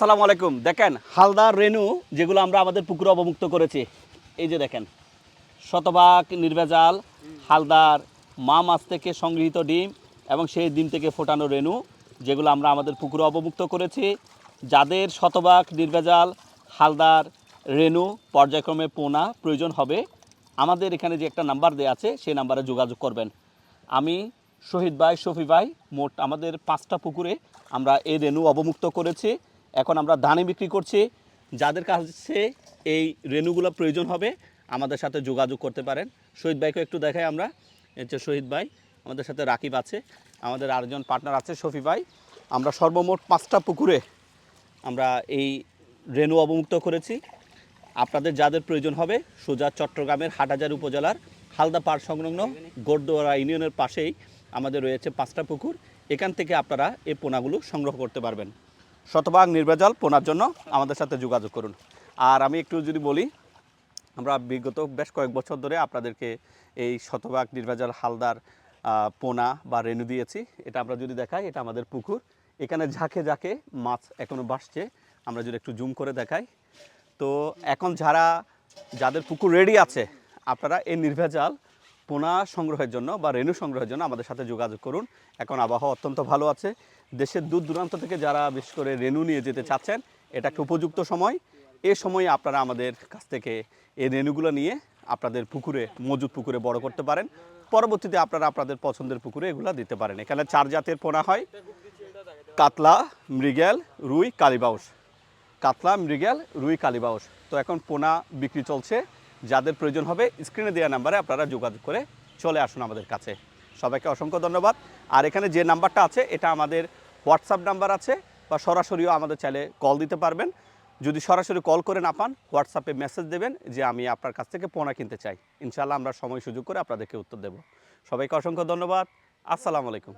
সালাম আলাইকুম। দেখেন হালদার রেনু, যেগুলো আমরা আমাদের পুকুরে অবমুক্ত করেছি, এই যে দেখেন, শতভাগ নির্ভেজাল হালদার মা মাছ থেকে সংগৃহীত ডিম এবং সেই ডিম থেকে ফোটানো রেনু, যেগুলো আমরা আমাদের পুকুরে অবমুক্ত করেছি। যাদের শতভাগ নির্ভেজাল হালদার রেনু, পর্যায়ক্রমে পোনা প্রয়োজন হবে, আমাদের এখানে যে একটা নাম্বার দেওয়া আছে, সেই নাম্বারে যোগাযোগ করবেন। আমি শহীদ ভাই, শফি ভাই, মোট আমাদের পাঁচটা পুকুরে আমরা এই রেনু অবমুক্ত করেছি। এখন আমরা ধানে বিক্রি করছি। যাদের কাছে এই রেনুগুলো প্রয়োজন হবে, আমাদের সাথে যোগাযোগ করতে পারেন। শহীদ ভাইকে একটু দেখাই আমরা। হচ্ছে শহীদ ভাই, আমাদের সাথে রাকিব আছে। আমাদের আরেকজন পার্টনার আছে, শফি ভাই। আমরা সর্বমোট পাঁচটা পুকুরে আমরা এই রেনু অবমুক্ত করেছি। আপনাদের যাদের প্রয়োজন হবে, সোজা চট্টগ্রামের হাটহাজার উপজেলার হালদা পাড় সংলগ্ন গোরদোয়ারা ইউনিয়নের পাশেই আমাদের রয়েছে পাঁচটা পুকুর। এখান থেকে আপনারা এই পোনাগুলো সংগ্রহ করতে পারবেন। শতভাগ নির্ভেজাল পোনার জন্য আমাদের সাথে যোগাযোগ করুন। আর আমি একটু যদি বলি, আমরা বিগত বেশ কয়েক বছর ধরে আপনাদেরকে এই শতভাগ নির্ভেজাল হালদার পোনা বা রেনু দিয়েছি। এটা আমরা যদি দেখাই, এটা আমাদের পুকুর। এখানে ঝাঁকে ঝাঁকে মাছ এখনও বাসছে। আমরা যদি একটু জুম করে দেখাই। তো এখন যারা, যাদের পুকুর রেডি আছে, আপনারা এই নির্ভেজাল পোনা সংগ্রহের জন্য বা রেণু সংগ্রহের জন্য আমাদের সাথে যোগাযোগ করুন। এখন আবহাওয়া অত্যন্ত ভালো আছে। দেশের দূর দূরান্ত থেকে যারা বিশেষ করে রেণু নিয়ে যেতে চাচ্ছেন, এটা একটা উপযুক্ত সময়। এ সময়ে আপনারা আমাদের কাছ থেকে এই রেণুগুলো নিয়ে আপনাদের পুকুরে মজুদ পুকুরে বড় করতে পারেন। পরবর্তীতে আপনারা আপনাদের পছন্দের পুকুরে এগুলো দিতে পারেন। এখানে চার জাতের পোনা হয়। কাতলা, মৃগেল, রুই, কালিবাউস। কাতলা, মৃগেল, রুই, কালিবাউস। তো এখন পোনা বিক্রি চলছে। যাদের প্রয়োজন হবে স্ক্রিনে দেওয়া নাম্বারে আপনারা যোগাযোগ করে চলে আসুন আমাদের কাছে। সবাইকে অসংখ্য ধন্যবাদ। আর এখানে যে নাম্বারটা আছে, এটা আমাদের হোয়াটসঅ্যাপ নাম্বার আছে, বা সরাসরিও আমাদের চাইলে কল দিতে পারবেন। যদি সরাসরি কল করে না পান হোয়াটসঅ্যাপে মেসেজ দেবেন যে, আমি আপনার কাছ থেকে পোনা কিনতে চাই। ইনশাআল্লাহ আমরা সময় সুযোগ করে আপনাদেরকে উত্তর দেব। সবাইকে অসংখ্য ধন্যবাদ। আসসালামু আলাইকুম।